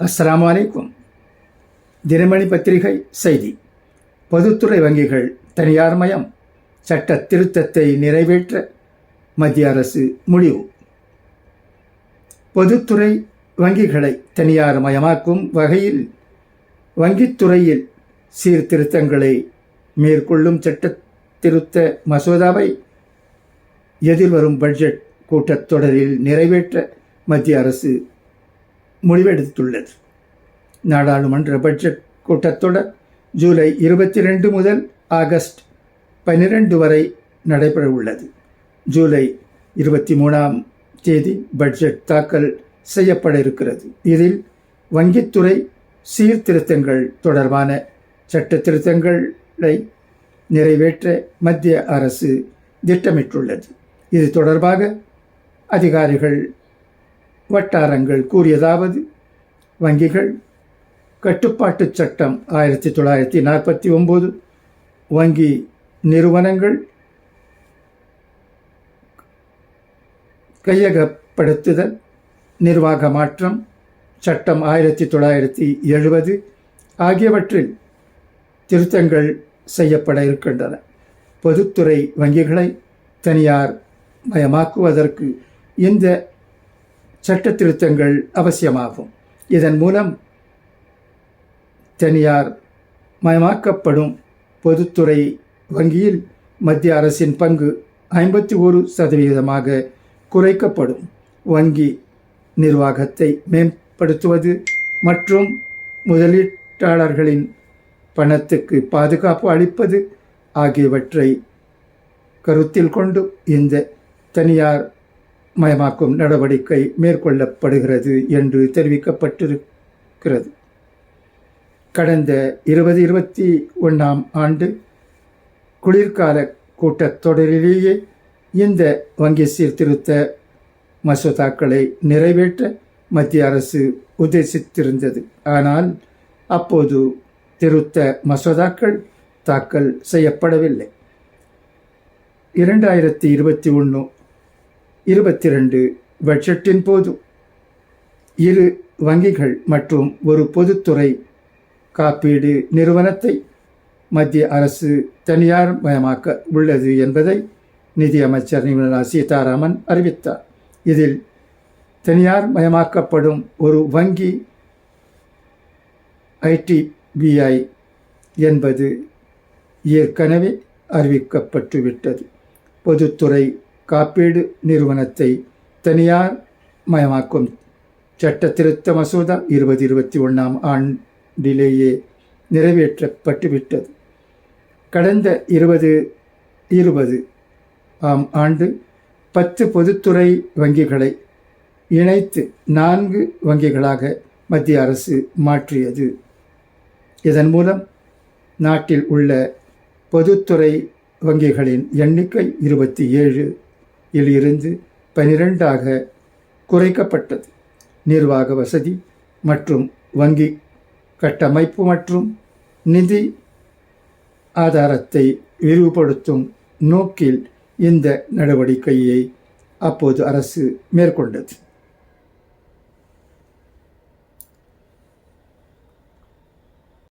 அஸ்லாம் வலைக்கும் தினமணி பத்திரிகை செய்தி. பொதுத்துறை வங்கிகள் தனியார் மயம் சட்ட திருத்தத்தை நிறைவேற்ற மத்திய அரசு முடிவு. பொதுத்துறை வங்கிகளை தனியார் மயமாக்கும் வகையில் வங்கித்துறையில் சீர்திருத்தங்களை மேற்கொள்ளும் சட்ட திருத்த மசோதாவை எதிர்வரும் பட்ஜெட் கூட்டத்தொடரில் நிறைவேற்ற மத்திய அரசு முடிவெடுத்துள்ளது. நாடாளுமன்ற பட்ஜெட் கூட்டத்தொடர் ஜூலை இருபத்தி ரெண்டு முதல் ஆகஸ்ட் பன்னிரண்டு வரை நடைபெற உள்ளது ஜூலை இருபத்தி மூணாம் தேதி பட்ஜெட் தாக்கல் செய்யப்பட இருக்கிறது இதில் வங்கித்துறை சீர்திருத்தங்கள் தொடர்பான சட்ட திருத்தங்களை நிறைவேற்ற மத்திய அரசு திட்டமிட்டுள்ளது. இது தொடர்பாக அதிகாரிகள் வட்டாரங்கள் கூறியதாவது வங்கிகள் கட்டுப்பாட்டுச் சட்டம் ஆயிரத்தி தொள்ளாயிரத்தி நாற்பத்தி ஒம்பது வங்கி நிறுவனங்கள் கையகப்படுத்துதல் நிர்வாக மாற்றம் சட்டம் ஆயிரத்தி தொள்ளாயிரத்தி எழுபது ஆகியவற்றில் திருத்தங்கள் செய்யப்பட இருக்கின்றன. பொதுத்துறை வங்கிகளை தனியார் மயமாக்குவதற்கு இந்த சட்ட திருத்தங்கள் அவசியமாகும். இதன் மூலம் தனியார் மயமாக்கப்படும் பொதுத்துறை வங்கியில் மத்திய அரசின் பங்கு ஐம்பத்தி ஒரு சதவிகிதமாக குறைக்கப்படும். வங்கி நிர்வாகத்தை மேம்படுத்துவது மற்றும் முதலீட்டாளர்களின் பணத்துக்கு பாதுகாப்பு அளிப்பது ஆகியவற்றை கருத்தில் கொண்டு இந்த தனியார் மயமாக்கும் நடவடிக்கை மேற்கொள்ளப்படுகிறது என்று தெரிவிக்கப்பட்டிருக்கிறது. கடந்த இருபது இருபத்தி ஒன்றாம் ஆண்டு குளிர்கால கூட்டத்தொடரிலேயே இந்த வங்கி சீர்திருத்த மசோதாக்களை நிறைவேற்ற மத்திய அரசு உத்தேசித்திருந்தது. ஆனால் அப்போது திருத்த மசோதாக்கள் தாக்கல் செய்யப்படவில்லை. இரண்டாயிரத்தி இருபத்தி ஒன்று இருபத்தி ரெண்டு பட்ஜெட்டின் போது இரு வங்கிகள் மற்றும் ஒரு பொதுத்துறை காப்பீடு நிறுவனத்தை மத்திய அரசு தனியார் மயமாக்க உள்ளது என்பதை நிதியமைச்சர் நிர்மலா சீதாராமன் அறிவித்தார். இதில் தனியார் மயமாக்கப்படும் ஒரு வங்கி ஐடிபிஐ என்பது ஏற்கனவே அறிவிக்கப்பட்டுவிட்டது. பொதுத்துறை காப்பீடு நிறுவனத்தை தனியார் மயமாக்கும். சட்ட திருத்த மசோதா இருபது இருபத்தி ஒன்றாம் ஆண்டிலேயே நிறைவேற்றப்பட்டுவிட்டது. கடந்த இருபது இருபது ஆம் ஆண்டு பத்து பொதுத்துறை வங்கிகளை இணைத்து நான்கு வங்கிகளாக மத்திய அரசு மாற்றியது. இதன் மூலம் நாட்டில் உள்ள பொதுத்துறை வங்கிகளின் எண்ணிக்கை இருபத்தி ஏழு இருந்து பனிரெண்டாக குறைக்கப்பட்டது. நிர்வாக வசதி மற்றும் வங்கி கட்டமைப்பு மற்றும் நிதி ஆதாரத்தை விரிவுபடுத்தும் நோக்கில் இந்த நடவடிக்கையை அப்போது அரசு மேற்கொண்டது.